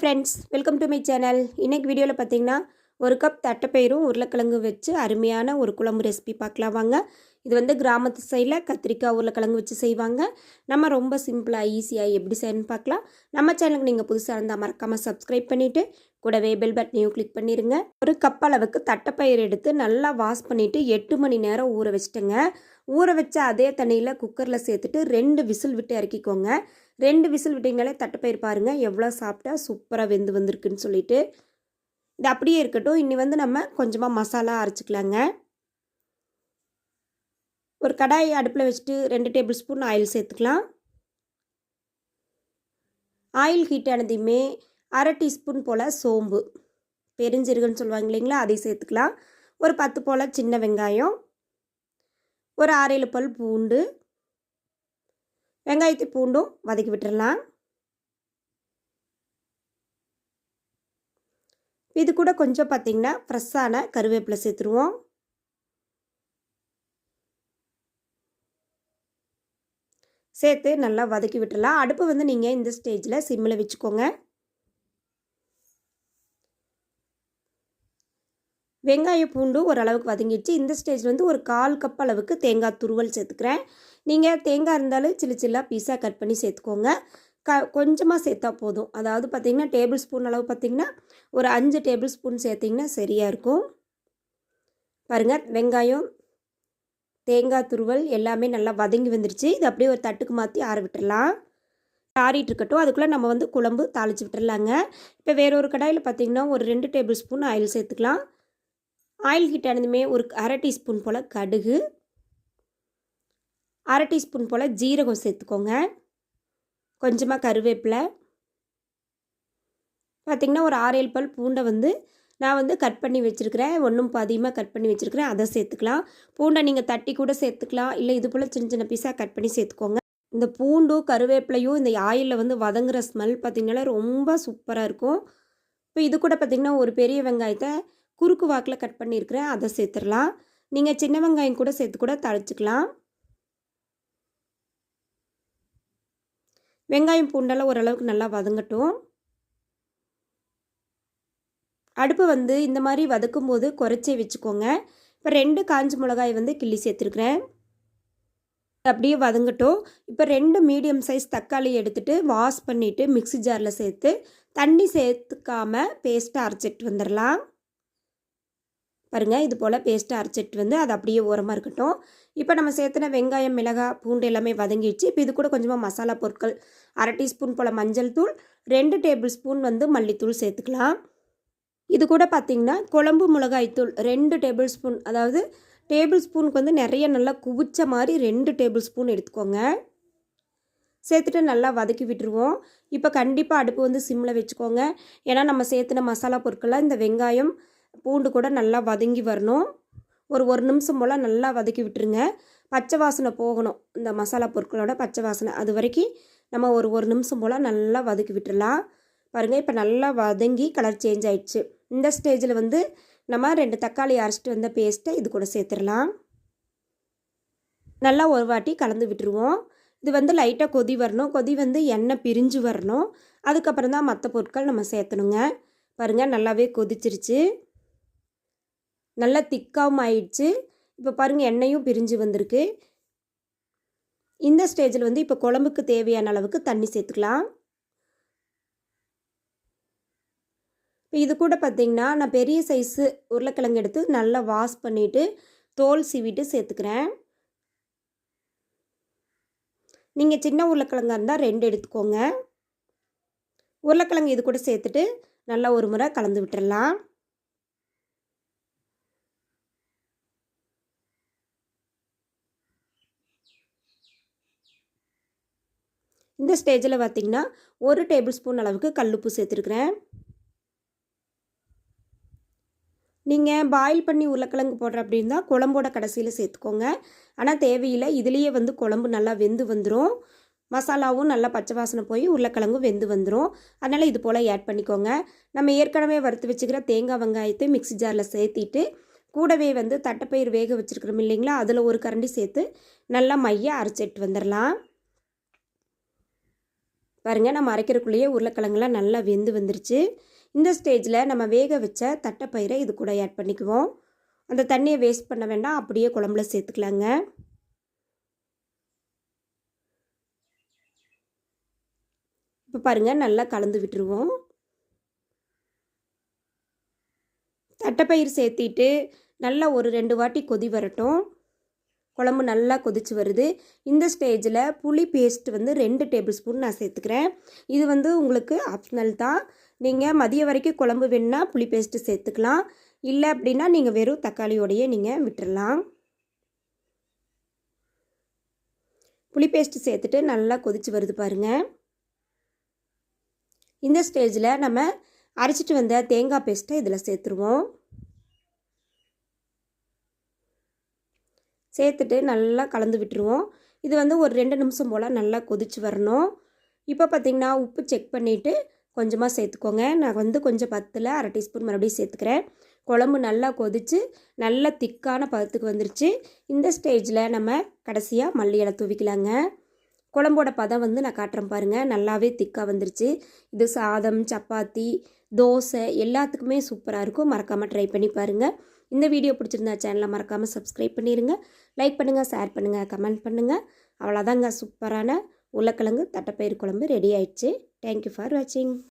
Friends welcome to my channel இன்னைக்கு வீடியோவில் பார்த்தீங்கன்னா ஒரு கப் தட்டைப்பயிரும் உருளைக்கிழங்கு வச்சு அருமையான ஒரு குழம்பு ரெசிபி பார்க்கலாம் வாங்க. இது வந்து கிராமத்து சைடில் கத்திரிக்காய் உருளைக்கிழங்கு வச்சு செய்வாங்க. நம்ம ரொம்ப சிம்பிளாக ஈஸியாக எப்படி செய்யணும்னு பார்க்கலாம். நம்ம சேனலுக்கு நீங்கள் புதுசாக இருந்தால் மறக்காமல் சப்ஸ்கிரைப் பண்ணிவிட்டு கூடவே பெல் பட்டனையும் கிளிக் பண்ணிடுங்க ஒரு கப் அளவுக்கு தட்டைப்பயிர் எடுத்து நல்லா வாஷ் பண்ணிவிட்டு எட்டு மணி நேரம் ஊற வச்சுட்டேங்க. ஊற வச்ச அதே தண்ணியில் குக்கரில் சேர்த்துட்டு ரெண்டு விசில் விட்டு இறக்கிக்கோங்க. ரெண்டு விசில் விட்டிங்கனாலே தட்டைப்பயிர் பாருங்கள் எவ்வளோ சாப்பிட்டா சூப்பராக வெந்து வந்திருக்குன்னு சொல்லிட்டு. இது அப்படியே இருக்கட்டும். இன்னி வந்து நம்ம கொஞ்சமாக மசாலா அரைச்சிக்கலாங்க. ஒரு கடாய் அடுப்பில் வச்சுட்டு ரெண்டு டேபிள் ஸ்பூன் ஆயில் சேர்த்துக்கலாம். ஆயில் ஹீட் ஆனதையுமே அரை டீஸ்பூன் போல் சோம்பு. பெருஞ்சீரகம்னு சொல்லுவாங்க இல்லைங்களா அதை சேர்த்துக்கலாம். ஒரு பத்து போல் சின்ன வெங்காயம். ஒரு ஆறேழு பல் பூண்டு. வெங்காயத்தை பூண்டும் வதக்கி விட்டுறலாம். இது கூட கொஞ்சம் பார்த்திங்கன்னா ஃப்ரெஷ்ஷான கருவேப்பிலை சேர்த்துருவோம். சேர்த்து நல்லா வதக்கி விட்டுடலாம் அடுப்பு வந்து நீங்கள் இந்த ஸ்டேஜில் சிம்மில் வச்சுக்கோங்க. வெங்காய பூண்டு ஓரளவுக்கு வதங்கிடுச்சு. இந்த ஸ்டேஜில் வந்து ஒரு கால் கப் அளவுக்கு தேங்காய் துருவல் சேர்த்துக்கிறேன். நீங்கள் தேங்காய் இருந்தாலும் சில்லு சில்லாக பீஸாக கட் பண்ணி சேர்த்துக்கோங்க. க கொஞ்சமாக சேர்த்தா போதும். அதாவது பார்த்திங்கன்னா டேபிள் ஸ்பூன் அளவு பார்த்திங்கன்னா ஒரு அஞ்சு டேபிள் ஸ்பூன் சேர்த்திங்கன்னா சரியாக இருக்கும். பாருங்கள் வெங்காயம் தேங்காய் துருவல் எல்லாமே நல்லா வதங்கி வந்துருச்சு. இது அப்படியே ஒரு தட்டுக்கு மாற்றி ஆற விட்டுடலாம் ஆறிட்டு இருக்கட்டும். அதுக்குள்ளே நம்ம வந்து குழம்பு தாளித்து விட்டுடலாங்க இப்போ வேற ஒரு கடாயில் பார்த்திங்கன்னா ஒரு ரெண்டு டேபிள் ஸ்பூன் ஆயில் சேர்த்துக்கலாம். ஆயில் ஹீட் ஆனதுமே ஒரு அரை டீஸ்பூன் போல் கடுகு அரை டீஸ்பூன் போல் ஜீரகம் சேர்த்துக்கோங்க. கொஞ்சமாக கருவேப்பிலை. பார்த்திங்கன்னா ஒரு ஆறேழு பல் பூண்டை வந்து நான் வந்து கட் பண்ணி வச்சுருக்கிறேன். ஒன்றும் பாதியமாக கட் பண்ணி வச்சுருக்கிறேன். அதை சேர்த்துக்கலாம். பூண்டை நீங்கள் தட்டி கூட சேர்த்துக்கலாம். இல்லை இது போல் சின்ன சின்ன பீஸாக கட் பண்ணி சேர்த்துக்கோங்க. இந்த பூண்டும் கருவேப்பிலையும் இந்த ஆயிலில் வந்து வதங்குற ஸ்மெல் பார்த்திங்கன்னா ரொம்ப சூப்பராக இருக்கும். இப்போ இது கூட பார்த்திங்கன்னா ஒரு பெரிய வெங்காயத்தை குறுக்கு வாக்கில் கட் பண்ணியிருக்கிறேன். அதை சேர்த்துடலாம். நீங்கள் சின்ன வெங்காயம் கூட சேர்த்து கூட தழைச்சிக்கலாம் வெங்காயம் பூண்டெல்லாம் ஓரளவுக்கு நல்லா வதங்கட்டும். அடுப்பு வந்து இந்த மாதிரி வதக்கும் போது குறைச்சே வச்சுக்கோங்க. இப்போ ரெண்டு காஞ்சி மிளகாய் வந்து கிள்ளி சேர்த்துருக்குறேன். அப்படியே வதங்கட்டும். இப்போ ரெண்டு மீடியம் சைஸ் தக்காளி எடுத்துகிட்டு வாஷ் பண்ணிவிட்டு மிக்சி ஜாரில் சேர்த்து தண்ணி சேர்த்துக்காமல் பேஸ்ட்டை அரைச்சிட்டு வந்துடலாம். பாருங்கள் இது போல் பேஸ்ட்டை அரைச்சிட்டு வந்து அது அப்படியே ஓரமாக இருக்கட்டும். இப்போ நம்ம சேர்த்துன வெங்காயம் மிளகாய் பூண்டு எல்லாமே வதங்கிடுச்சு. இப்போ இது கூட கொஞ்சமாக மசாலா பொருட்கள் அரை டீஸ்பூன் போல் மஞ்சள் தூள் ரெண்டு டேபிள் ஸ்பூன் வந்து மல்லித்தூள் சேர்த்துக்கலாம். இது கூட பார்த்திங்கன்னா குழம்பு மிளகாய் தூள் ரெண்டு டேபிள் ஸ்பூன் அதாவது டேபிள் ஸ்பூனுக்கு வந்து நிறைய நல்லா குவிச்ச மாதிரி ரெண்டு டேபிள் ஸ்பூன் எடுத்துக்கோங்க. சேர்த்துட்டு நல்லா வதக்கி விட்டுருவோம். இப்போ கண்டிப்பாக அடுப்பு வந்து சிம்மில் வச்சுக்கோங்க. ஏன்னா நம்ம சேர்த்துன மசாலா பொருட்கள்லாம் இந்த வெங்காயம் பூண்டு கூட நல்லா வதங்கி வரணும். ஒரு ஒரு நிமிஷம் போல் நல்லா வதக்கி விட்டுருங்க. பச்சை வாசனை போகணும். இந்த மசாலா பொருட்களோட பச்சை வாசனை. அது வரைக்கும் நம்ம ஒரு ஒரு நிமிஷம் போல் நல்லா வதக்கி விட்டுடலாம் பாருங்கள் இப்போ நல்லா வதங்கி கலர் சேஞ்ச் ஆயிடுச்சு. இந்த ஸ்டேஜில் வந்து நம்ம ரெண்டு தக்காளி அரைச்சிட்டு வந்த பேஸ்ட்டை இது கூட சேர்த்துடலாம். நல்லா ஒரு வாட்டி கலந்து விட்டுருவோம். இது வந்து லைட்டாக கொதி வரணும். கொதி வந்து எண்ணெய் பிரிஞ்சு வரணும். அதுக்கப்புறம் தான் மற்ற பொருட்கள் நம்ம சேர்த்தணுங்க. பாருங்கள் நல்லாவே கொதிச்சிருச்சு. நல்லா திக்காகவும் ஆயிடுச்சு இப்போ பாருங்கள் எண்ணெயும் பிரிஞ்சு வந்திருக்கு. இந்த ஸ்டேஜில் வந்து இப்போ குழம்புக்கு தேவையான அளவுக்கு தண்ணி சேர்த்துக்கலாம். இப்போ இது கூட பார்த்திங்கன்னா நான் பெரிய சைஸு உருளைக்கிழங்கு எடுத்து நல்லா வாஷ் பண்ணிவிட்டு தோல் சீவிட்டு சேர்த்துக்கிறேன். நீங்கள் சின்ன உருளைக்கிழங்காக இருந்தால் ரெண்டு எடுத்துக்கோங்க. உருளைக்கிழங்கு இது கூட சேர்த்துட்டு நல்லா ஒரு முறை கலந்து விட்டுடலாம் இந்த ஸ்டேஜில் பார்த்திங்கன்னா ஒரு டேபிள் ஸ்பூன் அளவுக்கு கல்லுப்பு சேர்த்துருக்குறேன். நீங்கள் பாயில் பண்ணி உருளைக்கிழங்கு போடுற அப்படின்னா குழம்போட கடைசியில் சேர்த்துக்கோங்க. ஆனால் தேவையில்லை இதுலேயே வந்து குழம்பு நல்லா வெந்து வந்துடும் மசாலாவும் நல்லா பச்சை வாசனை போய் உருளைக்கிழங்கும் வெந்து வந்துடும் அதனால் இது போல் ஆட் பண்ணிக்கோங்க. நம்ம ஏற்கனவே வறுத்து வச்சுக்கிற தேங்காய் வெங்காயத்தை மிக்சி ஜாரில் சேர்த்திட்டு கூடவே வந்து தட்டைப்பயிர் வேக வச்சுருக்கிறோம் இல்லைங்களா அதில் ஒரு கரண்டி சேர்த்து நல்லா மைய அரைச்சிட்டு வந்துடலாம் பாருங்கள் நம்ம அரைக்கிறக்குள்ளேயே உருளைக்கிழங்குலாம் நல்லா வெந்து வந்துருச்சு. இந்த ஸ்டேஜில் நம்ம வேக வச்ச தட்டைப்பயிரை இது கூட ஆட் பண்ணிக்குவோம். அந்த தண்ணியை வேஸ்ட் பண்ண வேண்டாம் அப்படியே குழம்புல சேர்த்துக்கலாங்க. இப்போ பாருங்கள் நல்லா கலந்து விட்டுருவோம். தட்டைப்பயிர் சேர்த்திட்டு நல்லா ஒரு ரெண்டு வாட்டி கொதி வரட்டும். குழம்பு நல்லா கொதிச்சு வருது. இந்த ஸ்டேஜில் புளி பேஸ்ட் வந்து ரெண்டு டேபிள் ஸ்பூன் நான் சேர்த்துக்கிறேன். இது வந்து உங்களுக்கு ஆப்ஷனல் தான். நீங்கள் மதியம் வரைக்கும் குழம்பு வேணுன்னா புளி பேஸ்ட்டு சேர்த்துக்கலாம். இல்லை அப்படின்னா நீங்கள் வெறும் தக்காளியோடையே நீங்கள் விட்டுறலாம். புளி பேஸ்ட்டு சேர்த்துட்டு நல்லா கொதிச்சு வருது பாருங்கள் இந்த ஸ்டேஜில் நம்ம அரைச்சிட்டு வந்த தேங்காய் பேஸ்ட்டை இதில் சேர்த்துருவோம். சேர்த்துட்டு நல்லா கலந்து விட்டுருவோம். இது வந்து ஒரு ரெண்டு நிமிஷம் போல் நல்லா கொதிச்சு வரணும். இப்போ பார்த்திங்கன்னா உப்பு செக் பண்ணிவிட்டு கொஞ்சமாக சேர்த்துக்கோங்க. நான் வந்து கொஞ்சம் பத்தில் அரை டீஸ்பூன் மறுபடியும் சேர்த்துக்கிறேன். குழம்பு நல்லா கொதித்து நல்லா திக்கான பதத்துக்கு வந்துருச்சு. இந்த ஸ்டேஜில் நம்ம கடைசியாக மல்லி இலை தூவிக்கலாங்க. குழம்போட பதம் வந்து நான் காட்டுறேன் பாருங்கள் நல்லாவே திக்காக வந்துருச்சு. இது சாதம் சப்பாத்தி தோசை எல்லாத்துக்குமே சூப்பராக இருக்கும். மறக்காமல் ட்ரை பண்ணி பாருங்கள் இந்த வீடியோ பிடிச்சிருந்தா சேனலை மறக்காமல் சப்ஸ்கிரைப் பண்ணிடுங்க லைக் பண்ணுங்கள் ஷேர் பண்ணுங்கள் கமெண்ட் பண்ணுங்கள் அவ்வளோதாங்க சூப்பரான உருளைக்கிழங்கு தட்டைப்பயிறு குழம்பு ரெடி ஆயிடுச்சு. தேங்க்யூ ஃபார் வாட்சிங்